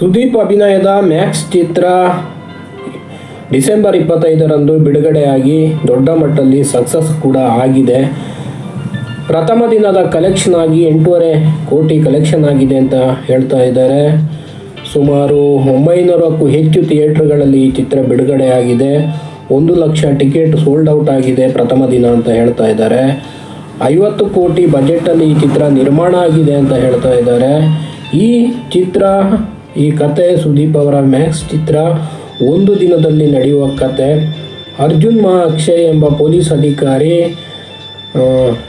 ಸುದೀಪ್ ಅಭಿನಯದ ಮ್ಯಾಕ್ಸ್ ಚಿತ್ರ ಡಿಸೆಂಬರ್ ಇಪ್ಪತ್ತೈದರಂದು ಬಿಡುಗಡೆಯಾಗಿ ದೊಡ್ಡ ಮಟ್ಟದಲ್ಲಿ ಸಕ್ಸಸ್ ಕೂಡ ಆಗಿದೆ. ಪ್ರಥಮ ದಿನದ ಕಲೆಕ್ಷನ್ ಆಗಿ ಎಂಟೂವರೆ ಕೋಟಿ ಕಲೆಕ್ಷನ್ ಆಗಿದೆ ಅಂತ ಹೇಳ್ತಾ ಇದ್ದಾರೆ. ಸುಮಾರು ಒಂಬೈನೂರಕ್ಕೂ ಹೆಚ್ಚು ಥಿಯೇಟ್ರ್ಗಳಲ್ಲಿ ಈ ಚಿತ್ರ ಬಿಡುಗಡೆಯಾಗಿದೆ. ಒಂದು ಲಕ್ಷ ಟಿಕೆಟ್ ಸೋಲ್ಡ್ ಔಟ್ ಆಗಿದೆ ಪ್ರಥಮ ದಿನ ಅಂತ ಹೇಳ್ತಾ ಇದ್ದಾರೆ. ಐವತ್ತು ಕೋಟಿ ಬಜೆಟಲ್ಲಿ ಈ ಚಿತ್ರ ನಿರ್ಮಾಣ ಆಗಿದೆ ಅಂತ ಹೇಳ್ತಾ ಇದ್ದಾರೆ. ಈ ಚಿತ್ರ ಈ ಕತೆ ಸುದೀಪ್ ಅವರ ಮ್ಯಾಕ್ಸ್ ಚಿತ್ರ ಒಂದು ದಿನದಲ್ಲಿ ನಡೆಯುವ ಕತೆ. ಅರ್ಜುನ್ ಮಹಾಕ್ಷಯ್ ಎಂಬ ಪೊಲೀಸ್ ಅಧಿಕಾರಿ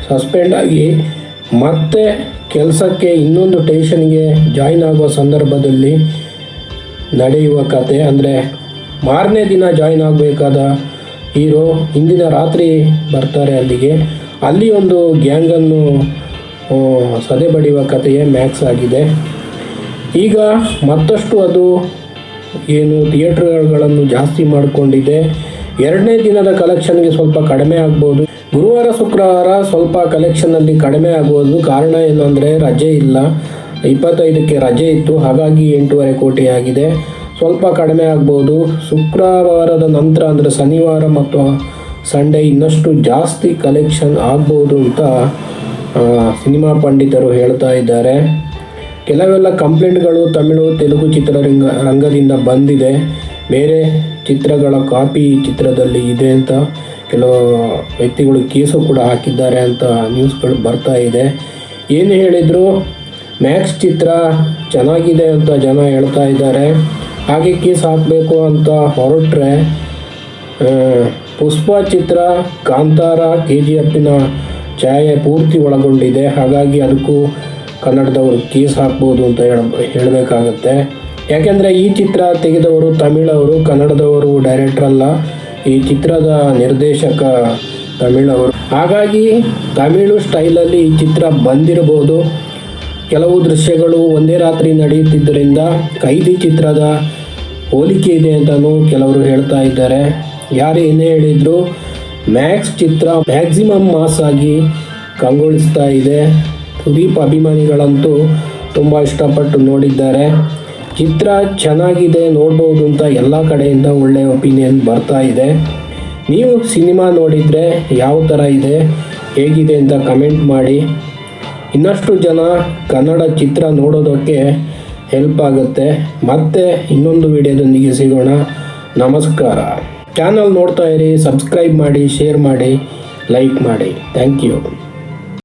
ಸಸ್ಪೆಂಡ್ ಆಗಿ ಮತ್ತೆ ಕೆಲಸಕ್ಕೆ ಇನ್ನೊಂದು ಟೇಷನ್ಗೆ ಜಾಯ್ನ್ ಆಗುವ ಸಂದರ್ಭದಲ್ಲಿ ನಡೆಯುವ ಕತೆ. ಅಂದರೆ ಮಾರನೇ ದಿನ ಜಾಯ್ನ್ ಆಗಬೇಕಾದ ಹೀರೋ ಇಂದಿನ ರಾತ್ರಿ ಬರ್ತಾರೆ ಅಲ್ಲಿಗೆ. ಅಲ್ಲಿ ಒಂದು ಗ್ಯಾಂಗನ್ನು ಸದೆ ಬಡಿಯುವ ಕಥೆಯೇ ಮ್ಯಾಕ್ಸ್ ಆಗಿದೆ. ಈಗ ಮತ್ತಷ್ಟು ಅದು ಏನು ಥಿಯೇಟರ್ಗಳನ್ನು ಜಾಸ್ತಿ ಮಾಡಿಕೊಂಡಿದೆ. ಎರಡನೇ ದಿನದ ಕಲೆಕ್ಷನ್ಗೆ ಸ್ವಲ್ಪ ಕಡಿಮೆ ಆಗ್ಬೋದು. ಗುರುವಾರ, ಶುಕ್ರವಾರ ಸ್ವಲ್ಪ ಕಲೆಕ್ಷನಲ್ಲಿ ಕಡಿಮೆ ಆಗ್ಬೋದು. ಕಾರಣ ಏನು ಅಂದರೆ ರಜೆ ಇಲ್ಲ. ಇಪ್ಪತ್ತೈದಕ್ಕೆ ರಜೆ ಇತ್ತು. ಹಾಗಾಗಿ ಎಂಟೂವರೆ ಕೋಟಿ ಆಗಿದೆ. ಸ್ವಲ್ಪ ಕಡಿಮೆ ಆಗ್ಬೋದು. ಶುಕ್ರವಾರದ ನಂತರ ಅಂದರೆ ಶನಿವಾರ ಮತ್ತು ಸಂಡೇ ಇನ್ನಷ್ಟು ಜಾಸ್ತಿ ಕಲೆಕ್ಷನ್ ಆಗ್ಬೋದು ಅಂತ ಸಿನಿಮಾ ಪಂಡಿತರು ಹೇಳ್ತಾ ಇದ್ದಾರೆ. ಕೆಲವೆಲ್ಲ ಕಂಪ್ಲೇಂಟ್ಗಳು ತಮಿಳು, ತೆಲುಗು ಚಿತ್ರರಂಗ, ರಂಗದಿಂದ ಬಂದಿದೆ. ಬೇರೆ ಚಿತ್ರಗಳ ಕಾಪಿ ಚಿತ್ರದಲ್ಲಿ ಇದೆ ಅಂತ ಕೆಲವು ವ್ಯಕ್ತಿಗಳು ಕೇಸು ಕೂಡ ಹಾಕಿದ್ದಾರೆ ಅಂತ ನ್ಯೂಸ್ಗಳು ಬರ್ತಾ ಇದೆ. ಏನು ಹೇಳಿದರು ಮ್ಯಾಕ್ಸ್ ಚಿತ್ರ ಚೆನ್ನಾಗಿದೆ ಅಂತ ಜನ ಹೇಳ್ತಾ ಇದ್ದಾರೆ. ಹಾಗೆ ಕೇಸ್ ಹಾಕಬೇಕು ಅಂತ ಹೊರಟ್ರೆ ಪುಷ್ಪ ಚಿತ್ರ ಕಾಂತಾರ ಕೆ ಜಿ ಎಫ್ನ ಛಾಯೆ ಪೂರ್ತಿ ಒಳಗೊಂಡಿದೆ. ಹಾಗಾಗಿ ಅದಕ್ಕೂ ಕನ್ನಡದವರು ಕೇಸ್ ಹಾಕ್ಬೋದು ಅಂತ ಹೇಳ, ಹೇಳಬೇಕಾಗತ್ತೆ. ಯಾಕೆಂದರೆ ಈ ಚಿತ್ರ ತೆಗೆದವರು ತಮಿಳವರು, ಕನ್ನಡದವರು ಡೈರೆಕ್ಟರ್ ಅಲ್ಲ. ಈ ಚಿತ್ರದ ನಿರ್ದೇಶಕ ತಮಿಳವರು. ಹಾಗಾಗಿ ತಮಿಳು ಸ್ಟೈಲಲ್ಲಿ ಈ ಚಿತ್ರ ಬಂದಿರಬಹುದು. ಕೆಲವು ದೃಶ್ಯಗಳು ಒಂದೇ ರಾತ್ರಿ ನಡೆಯುತ್ತಿದ್ದರಿಂದ ಕೈದಿ ಚಿತ್ರದ ಹೋಲಿಕೆ ಇದೆ ಅಂತಲೂ ಕೆಲವರು ಹೇಳ್ತಾ ಇದ್ದಾರೆ. ಯಾರು ಏನೇ ಹೇಳಿದ್ರು, ಮ್ಯಾಕ್ಸ್ ಚಿತ್ರ ಮ್ಯಾಕ್ಸಿಮಮ್ ಮಾಸ್ ಆಗಿ ಕಂಗೊಳಿಸ್ತಾ ಇದೆ. ಸುದೀಪ್ ಅಭಿಮಾನಿಗಳಂತೂ ತುಂಬ ಇಷ್ಟಪಟ್ಟು ನೋಡಿದ್ದಾರೆ. ಚಿತ್ರ ಚೆನ್ನಾಗಿದೆ, ನೋಡ್ಬೋದು ಅಂತ ಎಲ್ಲ ಕಡೆಯಿಂದ ಒಳ್ಳೆಯ ಒಪಿನಿಯನ್ ಬರ್ತಾ ಇದೆ. ನೀವು ಸಿನಿಮಾ ನೋಡಿದರೆ ಯಾವ ಥರ ಇದೆ, ಹೇಗಿದೆ ಅಂತ ಕಮೆಂಟ್ ಮಾಡಿ. ಇನ್ನಷ್ಟು ಜನ ಕನ್ನಡ ಚಿತ್ರ ನೋಡೋದಕ್ಕೆ ಹೆಲ್ಪ್ ಆಗುತ್ತೆ. ಮತ್ತೆ ಇನ್ನೊಂದು ವಿಡಿಯೋದೊಂದಿಗೆ ಸಿಗೋಣ. ನಮಸ್ಕಾರ. ಚಾನಲ್ ನೋಡ್ತಾ ಇರಿ ಸಬ್ಸ್ಕ್ರೈಬ್ ಮಾಡಿ ಶೇರ್ ಮಾಡಿ ಲೈಕ್ ಮಾಡಿ. Thank you